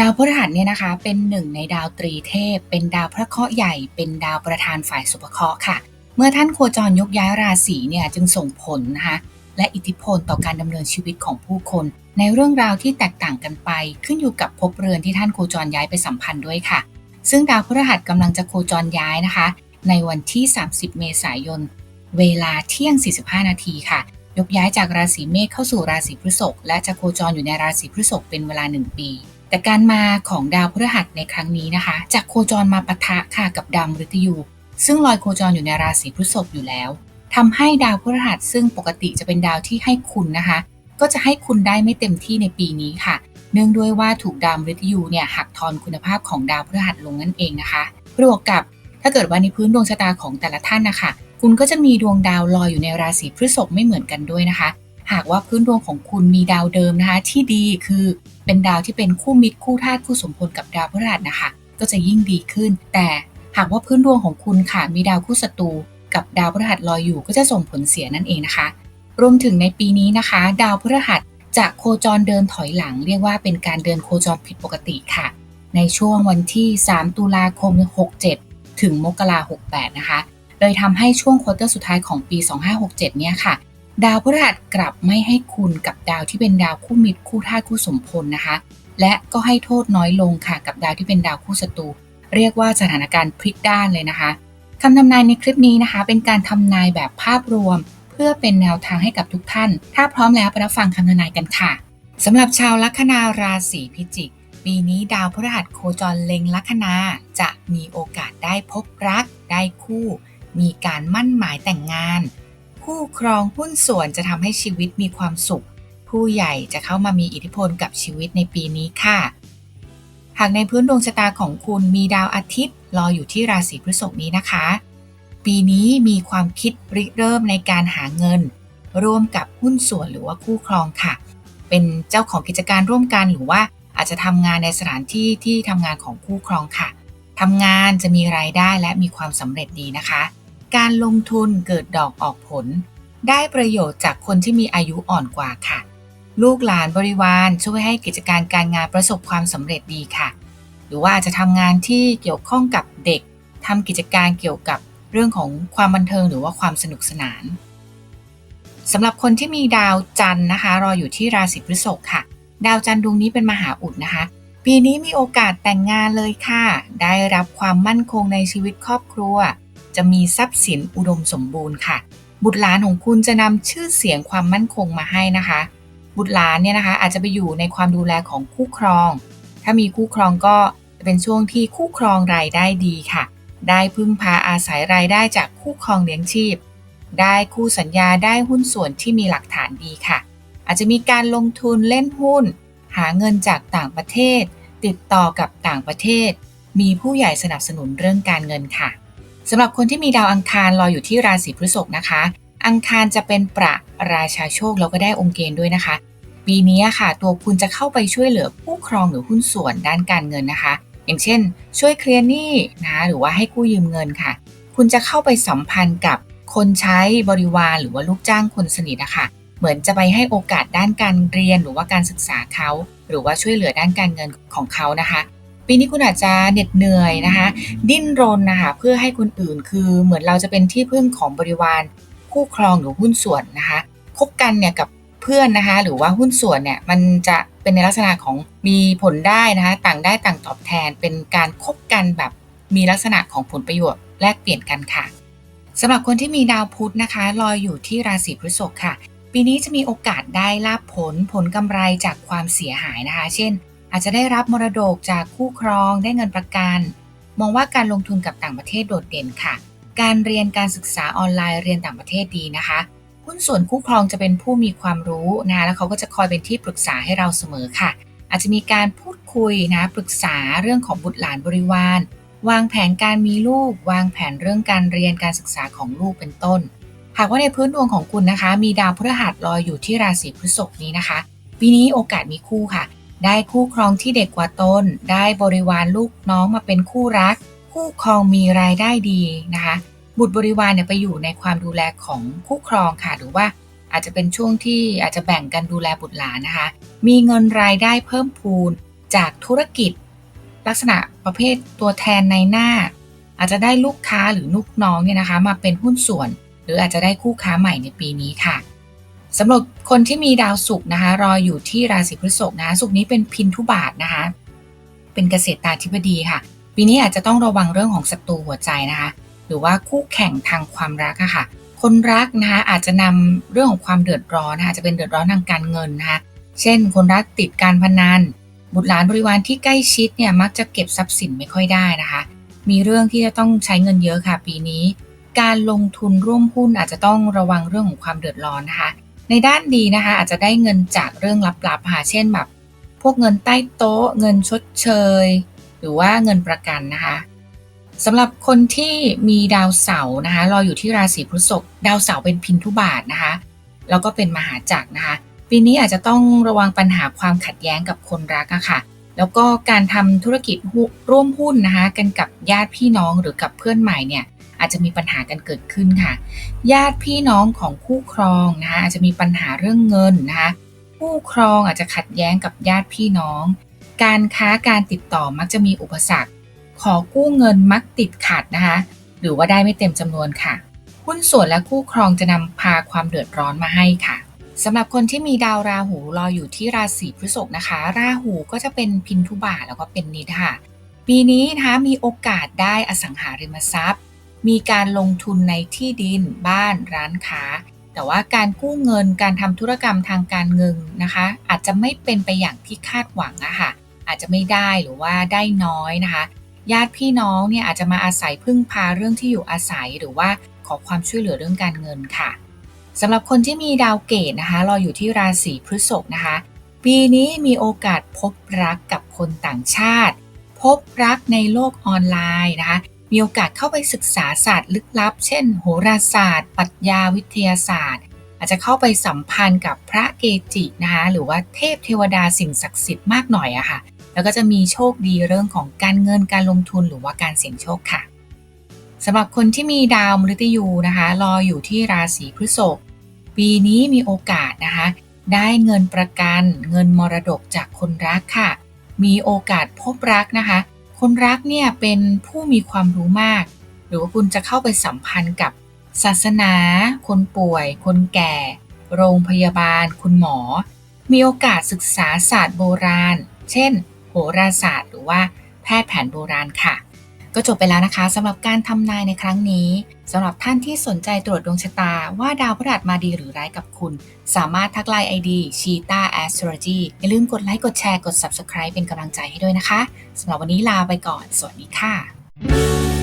ดาวพฤหัสเนี่ยนะคะเป็นหนึ่งในดาวตรีเทพ เป็นดาวพระเคราะห์ใหญ่ เป็นดาวประธานฝ่ายสุภเคราะห์ค่ะ เมื่อท่านโคจรยกย้ายราศีเนี่ยจึงส่งผลนะคะและอิทธิพลต่อการดำเนินชีวิตของผู้คน ในเรื่องราวที่แตกต่างกันไป ขึ้นอยู่กับภพเรือนที่ท่านโคจรย้ายไปสัมพันธ์ด้วยค่ะ ซึ่งดาวพฤหัสกำลังจะโคจรย้ายนะคะ ในวันที่ 30 เมษายน เวลาเที่ยง 45 นาทีค่ะ ยกย้ายจากราศีเมษเข้าสู่ราศีพฤษภและจะโคจรอยู่ในราศีพฤษภเป็นเวลา 1 ปี แต่การมาของดาวพฤหัสในครั้งนี้นะคะจะโคจรมาปะทะค่ะกับดาวมฤตยู ซึ่งลอยโคจรอยู่ในราศีพฤษภอยู่แล้วทำให้ดาวพฤหัสซึ่งปกติจะเป็นดาวที่ให้คุณนะคะ ก็จะให้คุณได้ไม่เต็มที่ในปีนี้ค่ะ เนื่องด้วยว่าถูกดาวมฤตยูเนี่ยหักทอนคุณภาพของดาวพฤหัสลงนั่นเองนะคะบวกกับถ้าเกิดว่าในพื้นดวงชะตาของแต่ละท่านนะคะ คุณก็จะมีดวงดาวลอยอยู่ในราศีพฤษภไม่เหมือนกันด้วยนะคะ หากว่าพื้นดวงของคุณมีดาวเดิมนะคะ ที่ดีคือเป็นดาวที่เป็นคู่มิตรคู่ธาตุคู่สมพลกับดาวพฤหัสนะคะ ก็จะยิ่งดีขึ้น แต่หากว่าพื้นดวงของคุณค่ะมีดาวคู่ศัตรูกับดาวพฤหัสลอยอยู่ก็จะส่งผลเสียนั่นเองนะคะ รวมถึงในปีนี้นะคะ ดาวพฤหัสจะโคจรเดินถอยหลัง เรียกว่าเป็นการเดินโคจรผิดปกติค่ะ ในช่วงวันที่ 3 ตุลาคม 67 ถึงมกราคม68 นะคะเลยทำให้ช่วงควอเตอร์สุดท้ายของปี 2567 เนี่ยค่ะ ดาวพฤหัสกลับไม่ให้คุณกับดาวที่เป็นดาวคู่มิตรคู่ธาตุคู่สมพลนะคะ และก็ให้โทษน้อยลงค่ะกับดาวที่เป็นดาวคู่ศัตรูเรียกว่าสถานการณ์พลิกด้านเลยนะคะคำทำนายในคลิปนี้นะคะ เป็นการทำนายแบบภาพรวม เพื่อเป็นแนวทางให้กับทุกท่าน ถ้าพร้อมแล้วไปรับฟังคำทำนายกันค่ะสำหรับชาวลัคนาราศีพิจิก ปีนี้ดาวพฤหัสโคจรเล็งลัคนาจะมีโอกาสได้พบรัก ได้คู่ มีการมั่นหมายแต่งงาน คู่ครองหุ้นส่วนจะทำให้ชีวิตมีความสุข ผู้ใหญ่จะเข้ามามีอิทธิพลกับชีวิตในปีนี้ค่ะ หากในพื้นดวงชะตาของคุณมีดาวอาทิตย์รออยู่ที่ราศีพฤษภนี้นะคะ ปีนี้มีความคิดริเริ่มในการหาเงิน ร่วมกับหุ้นส่วนหรือว่าคู่ครองค่ะ เป็นเจ้าของกิจการร่วมกันหรือว่าอาจจะทำงานในสถานที่ที่ทำงานของคู่ครองค่ะทำงานจะมีรายได้และมีความสำเร็จดีนะคะ การลงทุนเกิดดอกออกผล ได้ประโยชน์จากคนที่มีอายุอ่อนกว่าค่ะ ลูกหลานบริวารช่วยให้กิจการการงานประสบความสำเร็จดีค่ะ หรือว่าอาจจะทำงานที่เกี่ยวข้องกับเด็กทำกิจการเกี่ยวกับเรื่องของความบันเทิงหรือว่าความสนุกสนานสำหรับคนที่มีดาวจันทร์นะคะ รออยู่ที่ราศีพฤษภค่ะ ดาวจันทร์ดวงนี้เป็นมหาอุดนะคะ ปีนี้มีโอกาสแต่งงานเลยค่ะ ได้รับความมั่นคงในชีวิตครอบครัว จะมีทรัพย์สินอุดมสมบูรณ์ค่ะ บุตรหลานของคุณจะนำชื่อเสียงความมั่นคงมาให้นะคะ บุตรหลานเนี่ยนะคะ อาจจะไปอยู่ในความดูแลของคู่ครอง ถ้ามีคู่ครองก็จะเป็นช่วงที่คู่ครองรายได้ดีค่ะ ได้พึ่งพาอาศัยรายได้จากคู่ครองเลี้ยงชีพ ได้คู่สัญญาได้หุ้นส่วนที่มีหลักฐานดีค่ะ อาจจะมีการลงทุนเล่นหุ้น หาเงินจากต่างประเทศ ติดต่อกับต่างประเทศ มีผู้ใหญ่สนับสนุนเรื่องการเงินค่ะ สำหรับคนที่มีดาวอังคารรอยอยู่ที่ราศีพฤษภนะคะ อังคารจะเป็นประราชาโชคแล้วก็ได้องค์เกณฑ์ด้วยนะคะ ปีนี้ค่ะ ตัวคุณจะเข้าไปช่วยเหลือผู้ครองหรือหุ้นส่วนด้านการเงินนะคะ อย่างเช่น ช่วยเคลียร์หนี้นะคะหรือว่าให้กู้ยืมเงินค่ะ คุณจะเข้าไปสัมพันธ์กับคนใช้บริวารหรือว่าลูกจ้างคนสนิทนะคะเหมือนจะไปให้โอกาสด้านการเรียนหรือว่าการศึกษาเขา หรือว่าช่วยเหลือด้านการเงินของเขานะคะ ปีนี้คุณอาจจะเหน็ดเหนื่อยนะคะ ดิ้นรนนะคะเพื่อให้คนอื่นคือเหมือนเราจะเป็นที่พึ่งของบริวารคู่ครองหรือหุ้นส่วนนะคะคบกันเนี่ยกับเพื่อนนะคะหรือว่าหุ้นส่วนเนี่ยมันจะเป็นในลักษณะของมีผลได้นะคะต่างได้ต่างตอบแทน เป็นการคบกันแบบมีลักษณะของผลประโยชน์แลกเปลี่ยนกันค่ะสำหรับคนที่มีดาวพุธนะคะลอยอยู่ที่ราศีพฤษภค่ะ ปีนี้จะมีโอกาสได้ลาบผลผลกำไรจากความเสียหายนะคะ เช่น อาจจะได้รับมรดกจากคู่ครองได้เงินประกัน มองว่าการลงทุนกับต่างประเทศโดดเด่นค่ะ การเรียนการศึกษาออนไลน์เรียนต่างประเทศดีนะคะหุ้นส่วนคู่ครองจะเป็นผู้มีความรู้นะแล้วเขาก็จะคอยเป็นที่ปรึกษาให้เราเสมอค่ะ อาจจะมีการพูดคุยนะปรึกษาเรื่องของบุตรหลานบริวาร วางแผนการมีลูก วางแผนเรื่องการเรียนการศึกษาของลูกเป็นต้น หากว่าในพื้นดวงของคุณนะคะ มีดาวพฤหัสลอยอยู่ที่ราศีพฤษภนี้นะคะปีนี้โอกาสมีคู่ค่ะ ได้คู่ครองที่เด็กกว่าตน ได้บริวารลูกน้องมาเป็นคู่รัก คู่ครองมีรายได้ดีนะคะ บุตรบริวารเนี่ยไปอยู่ในความดูแลของคู่ครองค่ะ หรือว่าอาจจะเป็นช่วงที่อาจจะแบ่งกันดูแลบุตรหลานนะคะ มีเงินรายได้เพิ่มพูนจากธุรกิจ ลักษณะประเภทตัวแทนในหน้า อาจจะได้ลูกค้าหรือลูกน้องเนี่ยนะคะ มาเป็นหุ้นส่วน หรืออาจจะได้คู่ค้าใหม่ในปีนี้ค่ะ สำหรับคนที่มีดาวศุกร์นะคะ รออยู่ที่ราศีพฤษภนะศุกร์นี้เป็นพินทุบาทนะคะ เป็นเกษตราธิบดีค่ะ ปีนี้อาจจะต้องระวังเรื่องของศัตรูหัวใจนะคะ หรือว่าคู่แข่งทางความรักค่ะ คนรักนะคะอาจจะนำเรื่องของความเดือดร้อนนะคะจะเป็นเดือดร้อนทางการเงินนะคะ เช่น คนรักติดการพนันบุตรหลานบริวารที่ใกล้ชิดเนี่ยมักจะเก็บทรัพย์สินไม่ค่อยได้นะคะ มีเรื่องที่จะต้องใช้เงินเยอะค่ะ ปีนี้ การลงทุนร่วมหุ้นอาจจะต้องระวังเรื่องของความเดือดร้อนนะคะ ในด้านดีนะคะ อาจจะได้เงินจากเรื่องลับๆค่ะเช่นแบบ พวกเงินใต้โต๊ะ เงินชดเชย หรือว่าเงินประกันนะคะสำหรับคนที่มีดาวเสาร์นะคะรออยู่ที่ราศีพฤษภดาวเสาร์เป็นพินทุบาทนะคะแล้วก็เป็นมหาจักรนะคะ ปีนี้อาจจะต้องระวังปัญหาความขัดแย้งกับคนรักอะค่ะ แล้วก็การทำธุรกิจร่วมหุ้นนะคะ กันกับญาติพี่น้องหรือกับเพื่อนใหม่เนี่ย อาจจะมีปัญหากันเกิดขึ้นค่ะ ญาติพี่น้องของคู่ครองนะคะอาจจะมีปัญหาเรื่องเงินนะคะคู่ครองอาจจะขัดแย้งกับญาติพี่น้อง การค้าการติดต่อมักจะมีอุปสรรค ขอกู้เงินมักติดขัดนะคะ หรือว่าได้ไม่เต็มจำนวนค่ะหุ้นส่วนและคู่ครองจะนำพาความเดือดร้อนมาให้ค่ะสำหรับคนที่มีดาวราหูรออยู่ที่ราศีพฤษภนะคะ ราหูก็จะเป็นพินทุบาทแล้วก็เป็นนิดค่ะ ปีนี้นะคะมีโอกาสได้อสังหาริมทรัพย์ มีการลงทุนในที่ดิน บ้าน ร้านค้า แต่ว่าการกู้เงิน การทำธุรกรรมทางการเงินนะคะ อาจจะไม่เป็นไปอย่างที่คาดหวังอะค่ะ อาจจะไม่ได้หรือว่าได้น้อยนะคะ ญาติพี่น้องเนี่ยอาจจะมาอาศัยพึ่งพาเรื่องที่อยู่อาศัยหรือว่าขอความช่วยเหลือเรื่องการเงินค่ะสำหรับคนที่มีดาวเกตนะคะรออยู่ที่ราศีพฤษภนะคะ ปีนี้มีโอกาสพบรักกับคนต่างชาติ พบรักในโลกออนไลน์นะคะ มีโอกาสเข้าไปศึกษาศาสตร์ลึกลับ เช่น โหราศาสตร์ปรัชญาวิทยาศาสตร์ อาจจะเข้าไปสัมพันธ์กับพระเกจินะคะหรือว่าเทพเทวดาสิ่งศักดิ์สิทธิ์มากหน่อยอะค่ะ แล้วก็จะมีโชคดีเรื่องของการเงินการลงทุนหรือว่าการเสี่ยงโชคค่ะสำหรับคนที่มีดาวมฤตยูนะคะรออยู่ที่ราศีพฤษภปีนี้มีโอกาสนะคะได้เงินประกัน เงินมรดกจากคนรักค่ะ มีโอกาสพบรักนะคะ คนรักเนี่ยเป็นผู้มีความรู้มาก หรือว่าคุณจะเข้าไปสัมพันธ์กับศาสนา คนป่วย คนแก่ โรงพยาบาล คุณหมอ มีโอกาสศึกษาศาสตร์โบราณ เช่น โหราศาสตร์ หรือว่าแพทย์แผนโบราณค่ะ ก็จบไปแล้วนะคะสำหรับการทำนายในครั้งนี้สำหรับท่านที่สนใจตรวจดวงชะตา ว่าดาวพฤหัสมาดีหรือร้ายกับคุณ สามารถทักไลน์ ID Cheetah Astrology อย่าลืมกดไลค์กดแชร์กด Subscribe เป็นกำลังใจให้ด้วยนะคะสำหรับวันนี้ลาไปก่อน สวัสดีค่ะ